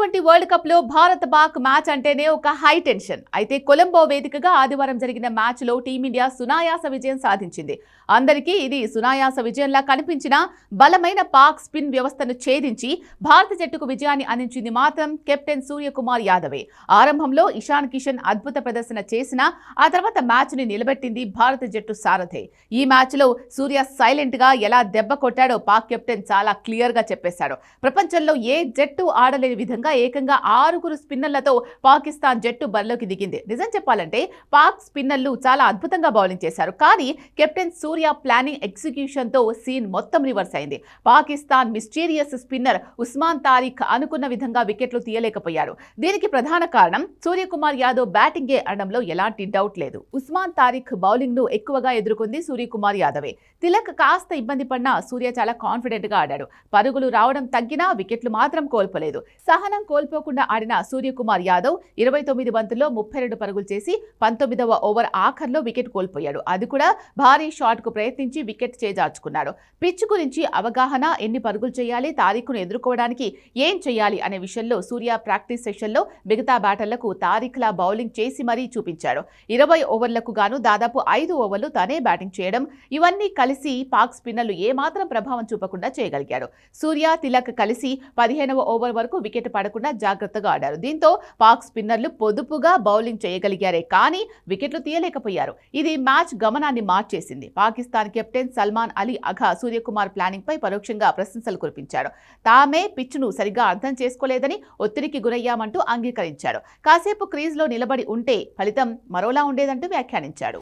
Twenty world కప్లో Bharat Pak match అంటేనే ఒక హై టెన్షన్. అయితే కొలంబో వేదికగా ఆదివారం జరిగిన మ్యాచ్లో టీమిండియా సునాయాస విజయం సాధించింది. అందరికీ ఇది సునాయాస విజయంలా కనిపించిన బలమైన పాక్ స్పిన్ వ్యవస్థను ఛేదించి భారత జట్టుకు విజయాన్ని అందించింది మాత్రం కెప్టెన్ సూర్యకుమార్ యాదవే. ఆరంభంలో ఇషాన్ కిషన్ అద్భుత ప్రదర్శన చేసినా ఆ తర్వాత మ్యాచ్ని నిలబెట్టింది భారత జట్టు సారథే. ఈ మ్యాచ్లో సూర్య సైలెంట్గా ఎలా దెబ్బ కొట్టాడో పాక్ కెప్టెన్ చాలా క్లియర్గా చెప్పేశాడు. ప్రపంచంలో ఏ జట్టు ఆడలేని విధంగా ఏకంగా ఆరుగురు స్పిన్నర్లతో పాకిస్తాన్ జట్టు బరిలోకి దిగింది. నిజం చెప్పాలంటే పాక్ స్పిన్నర్లు చాలా అద్భుతంగా బౌలింగ్ చేశారు. కానీ కెప్టెన్ సూర్య ప్లానింగ్ ఎగ్జిక్యూషన్తో సీన్ మొత్తం రివర్స్ అయింది. పాకిస్తాన్ మిస్టీరియస్ స్పిన్నర్ ఉస్మాన్ తారిక్ అనుకున్న విధంగా వికెట్లు తీయలేకపోయాడు దీనికి ప్రధాన కారణం సూర్యకుమార్ యాదవ్ బ్యాటింగే అనడంలో ఎలాంటి డౌట్ లేదు. ఉస్మాన్ తారిక్ బౌలింగ్ను ఎక్కువగా ఎదుర్కొంది సూర్యకుమార్ యాదవే. తిలక్ కాస్త ఇబ్బంది పడినా సూర్య చాలా కాన్ఫిడెంట్గా ఆడాడు. పరుగులు రావడం తగ్గినా వికెట్లు మాత్రం కోల్పోలేదు. సహనం కోల్పోకుండా ఆడిన సూర్యకుమార్ యాదవ్ ఇరవై తొమ్మిది బంతుల్లో ముప్పై రెండు పరుగులు చేసి పంతొమ్మిదవ ఓవర్ ఆఖర్లో వికెట్ కోల్పోయాడు. అది కూడా భారీ షాట్కు ప్రయత్నించి వికెట్ చేజార్చుకున్నాడు. పిచ్ గురించి అవగాహన ఎన్ని పరుగులు చేయాలి తారీఖును ఎదుర్కోవడానికి ఏం చేయాలి అనే విషయంలో సూర్య ప్రాక్టీస్ సెషన్లో మిగతా బ్యాటర్లకు తారీఖులా బౌలింగ్ చేసి మరీ చూపించాడు. ఇరవై ఓవర్లకు గాను దాదాపు ఐదు ఓవర్లు తనే బ్యాటింగ్ చేయడం ఇవన్నీ కలిసి పాక్ స్పిన్నర్లు ఏమాత్రం ప్రభావం చూపకుండా చేయగలిగాడు. సూర్య తిలక్ కలిసి పదిహేనవ ఓవర్ వరకు వికెట్ ఆడకుండా జాగ్రత్తగా ఆడారు. దీంతో పాక్ స్పిన్నర్లు పొదుపుగా బౌలింగ్ చేయగలిగారే కానీ వికెట్లు తీయలేకపోయారు. ఇది మ్యాచ్ గమనాన్ని మార్చేసింది. పాకిస్తాన్ కెప్టెన్ సల్మాన్ అలీ అఘా సూర్యకుమార్ ప్లానింగ్ పై పరోక్షంగా ప్రశంసలు కురిపించాడు. తామే పిచ్చును సరిగ్గా అర్థం చేసుకోలేదని ఒత్తిడికి గురయ్యామంటూ అంగీకరించాడు కాసేపు క్రీజ్లో నిలబడి ఉంటే ఫలితం మరోలా ఉండేదంటూ వ్యాఖ్యానించాడు.